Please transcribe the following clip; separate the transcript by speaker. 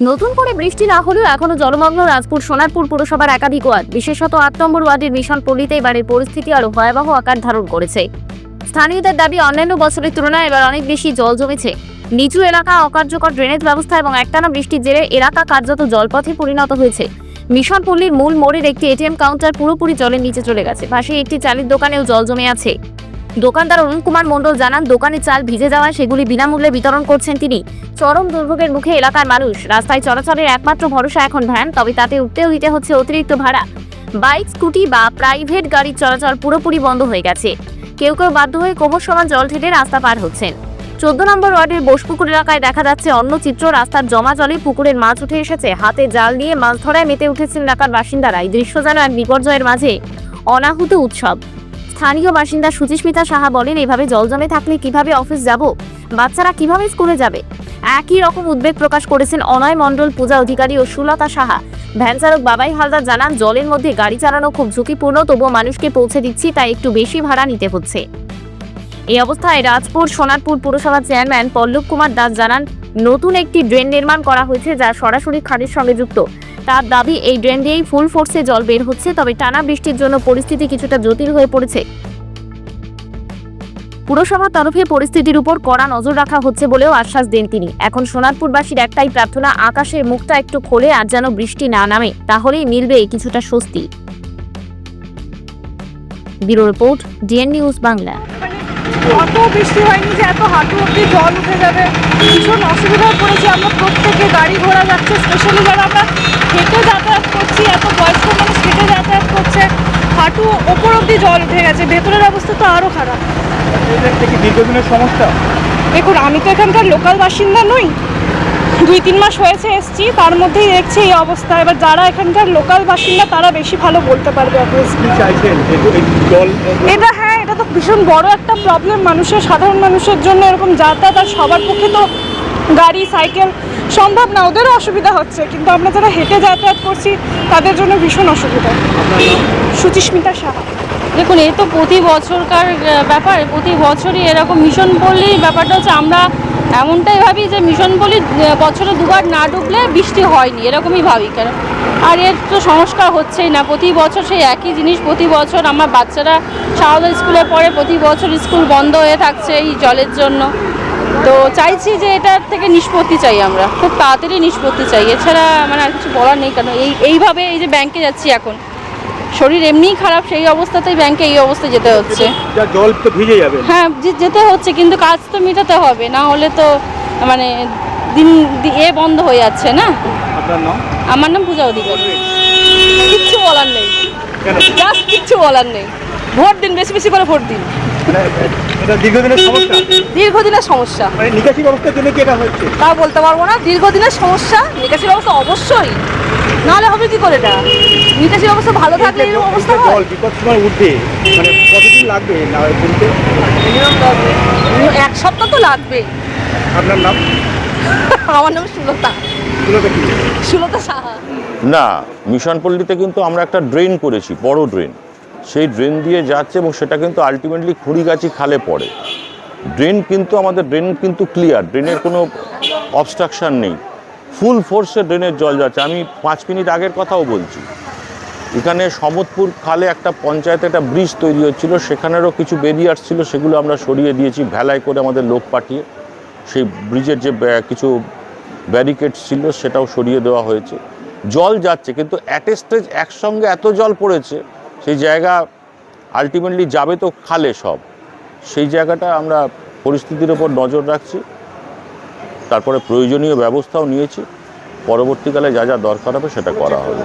Speaker 1: নতুন করে বৃষ্টি না হলেও এখনও জলমগ্ন রাজপুর সোনারপুর পুরসভার একাধিক ওয়ার্ড। বিশেষত আট নম্বর ওয়ার্ডের মিশন পল্লীতে এবারের পরিস্থিতি আরও ভয়াবহ আকার ধারণ করেছে। স্থানীয়দের দাবি, অন্যান্য বছরের তুলনায় এবার অনেক বেশি জল জমেছে। নিচু এলাকা, অকার্যকর ড্রেনেজ ব্যবস্থা এবং একটানা বৃষ্টির জেরে এলাকা কার্যত জলপথে পরিণত হয়েছে। মিশন পল্লীর মূল মোড়ের একটি এটিএম কাউন্টার পুরোপুরি জলের নিচে চলে গেছে। পাশে একটি চালের দোকানেও জল জমে আছে। দোকানদার অরুণ কুমার মণ্ডল জানান, দোকানে চাল ভিজে যাওয়ায় সেগুলি বিনামূল্যে বিতরণ করছেন তিনি। চরম দুর্ভোগের মুখে এলাকার মানুষ, রাস্তায় চলাচলের একমাত্র ভরসা এখন ভ্যান, তবে তাতে উঠতেও দিতে হচ্ছে অতিরিক্ত ভাড়া। বাইক, স্কুটি বা প্রাইভেট গাড়ির চলাচল পুরোপুরি বন্ধ হয়ে গেছে। কেউ কেউ বাধ্য হয়ে কোমর সমান জল ঠেলে রাস্তা পার হচ্ছেন। চোদ্দ নম্বর ওয়ার্ডের বোসপুকুর এলাকায় দেখা যাচ্ছে অন্য চিত্র, রাস্তার জমা জলে পুকুরের মাছ উঠে এসেছে। হাতে জাল নিয়ে মাছ ধরায় মেতে উঠেছেন এলাকার বাসিন্দারা। এই দৃশ্য যেন এক বিপর্যয়ের মাঝে অনাহুত উৎসব। স্থানীয় বাসিন্দা সুচিস্মিতা সাহা বলেন, এভাবে জল জমে থাকলে কীভাবে অফিস যাব? বাচ্চারা কীভাবে স্কুলে যাবে? একই রকম উদ্বেগ প্রকাশ করেছেন অনয় মণ্ডল পূজা অধিকারী ও সুলতা সাহা। ভ্যান চালক বাবাই হালদার জানান, জলের মধ্যে গাড়ি চালানো খুব ঝুঁকিপূর্ণ, তবুও মানুষকে পৌঁছে দিচ্ছি, তাই একটু বেশি ভাড়া নিতে হচ্ছে। এই অবস্থায় রাজপুর সোনারপুর পুরসভার চেয়ারম্যান পল্লব কুমার দাস জানান নতুন একটি ড্রেন নির্মাণ করা হয়েছে যা সরাসরি খাদের সঙ্গে যুক্ত। তার দাবি, এই ড্রেন দিয়েই ফুল ফোর্সে জল বের হচ্ছে, তবে টানা বৃষ্টির জন্য পরিস্থিতি কিছুটা জটিল হয়ে পড়েছে। পুরসভার তরফে পরিস্থিতির উপর কড়া নজর রাখা হচ্ছে বলেও আশ্বাস দেন তিনি। এখন সোনারপুরবাসীর একটাই প্রার্থনা, আকাশের মুখটা একটু খোলে আর যেন বৃষ্টি না নামে, তাহলেই মিলবে কিছুটা স্বস্তি। Bureau report, DN news Bangla.
Speaker 2: অত বৃষ্টি হয়নি যে এত হাঁটু অব্দি জল উঠে যাবে। ভীষণ অসুবিধায় পড়েছি আমরা প্রত্যেকে গাড়ি ঘোড়া যাচ্ছে স্পেশালি যারা আমরা হেঁটে যাতায়াত করছি এত বয়স্ক মানুষ হেঁটে যাতায়াত করছে হাঁটু ওপর অব্দি জল উঠে গেছে ভেতরের অবস্থা তো আরও খারাপ।
Speaker 3: দীর্ঘদিনের সমস্যা?
Speaker 2: দেখুন আমি তো এখানকার লোকাল বাসিন্দা নই। দুই তিন মাস হয়েছে এসছি তার মধ্যেই দেখছি এই অবস্থা। এবার যারা এখানকার লোকাল বাসিন্দা তারা বেশি ভালো বলতে পারবে এটা হ্যাঁ এটা তো ভীষণ বড় একটা প্রবলেম মানুষের সাধারণ মানুষের জন্য এরকম যাতায়াত আর সবার পক্ষে তো গাড়ি সাইকেল সম্ভব না ওদেরও অসুবিধা হচ্ছে। কিন্তু আমরা যারা হেঁটে যাতায়াত করছি তাদের জন্য ভীষণ অসুবিধা। সুচিস্মিতা সাহা।
Speaker 4: দেখুন এ তো প্রতি বছরকার ব্যাপার। প্রতি বছরই এরকম মিশন পল্লীর ব্যাপারটা হচ্ছে আমরা এমনটাই ভাবি যে মিশন পল্লী বছরে দুবার না ঢুকলে বৃষ্টি হয়নি। এরকমই ভাবি কেন? আর এর তো সংস্কার হচ্ছেই না। প্রতি বছর সেই একই জিনিস প্রতি বছর আমার বাচ্চারা সারদা স্কুলে পড়ে প্রতি বছর স্কুল বন্ধ হয়ে থাকছে এই জলের জন্য। তো চাইছি যে এটার থেকে নিষ্পত্তি চাই আমরা। খুব তাড়াতাড়ি নিষ্পত্তি চাই। এছাড়া মানে আর কিছু বলার নেই কেন এই এইভাবে এই যে ব্যাংকে যাচ্ছি এখন। শরীর এমনিই খারাপ সেই অবস্থাতেই ব্যাংকে এই অবস্থায় যেতে হচ্ছে।
Speaker 3: জল তো ভিজে যাবে।
Speaker 4: হ্যাঁ যেতে হচ্ছে কিন্তু কাজ তো মেটাতে হবে। না হলে তো মানে দিন এ বন্ধ হয়ে যাচ্ছে না।
Speaker 3: আপনার নাম?
Speaker 4: আমার নাম পূজা অধিকারী।
Speaker 5: কিচ্ছু বলার নেই। জাস্ট কিচ্ছু বলার নেই। ভোট দিন বেশি বেশি করে ভোট দিন।
Speaker 3: মানে দীর্ঘদিনের সমস্যা?
Speaker 5: দীর্ঘদিনের সমস্যা।
Speaker 3: মানে নিকাশি ব্যবস্থার জন্য কি এটা হচ্ছে?
Speaker 5: তা বলতে পারব না। দীর্ঘদিনের সমস্যা নিকাশি ব্যবস্থা অবশ্যই। নাহলে হবে কি করে এটা? নিকাশি ব্যবস্থা ভালো থাকলে এরকম অবস্থা হয়?
Speaker 3: বিপদ সময় উঠবে। মানে কতদিন লাগবে না
Speaker 5: এক সপ্তাহ তো
Speaker 3: আপনার নাম?
Speaker 5: আমার নাম সুলতা। সুলতা সাহা
Speaker 6: না মিশন পল্লীতে কিন্তু আমরা একটা ড্রেন করেছি বড় ড্রেন। সেই ড্রেন দিয়ে যাচ্ছে এবং সেটা কিন্তু আলটিমেটলি খুঁড়িগাছি খালে পড়ে। ড্রেন কিন্তু আমাদের ড্রেন কিন্তু ক্লিয়ার ড্রেনের কোনো অবস্ট্রাকশন নেই। ফুল ফোর্সে ড্রেনের জল যাচ্ছে। আমি পাঁচ মিনিট আগের কথাও বলছি। এখানে সমতপুর খালে একটা পঞ্চায়েতে একটা ব্রিজ তৈরি হচ্ছিল সেখানেরও কিছু ব্যারিয়ার্স ছিল সেগুলো আমরা সরিয়ে দিয়েছি ভেলায় করে আমাদের লোক পাঠিয়ে। সেই ব্রিজের যে কিছু ব্যারিকেড ছিল সেটাও সরিয়ে দেওয়া হয়েছে। জল যাচ্ছে, কিন্তু অ্যাট এ স্টেজ একসঙ্গে এত জল পড়েছে, সেই জায়গা আলটিমেটলি যাবে তো খালে সব। সেই জায়গাটা আমরা পরিস্থিতির ওপর নজর রাখছি, তারপরে প্রয়োজনীয় ব্যবস্থাও নিয়েছি, পরবর্তীকালে যা যা দরকার হবে সেটা করা হবে।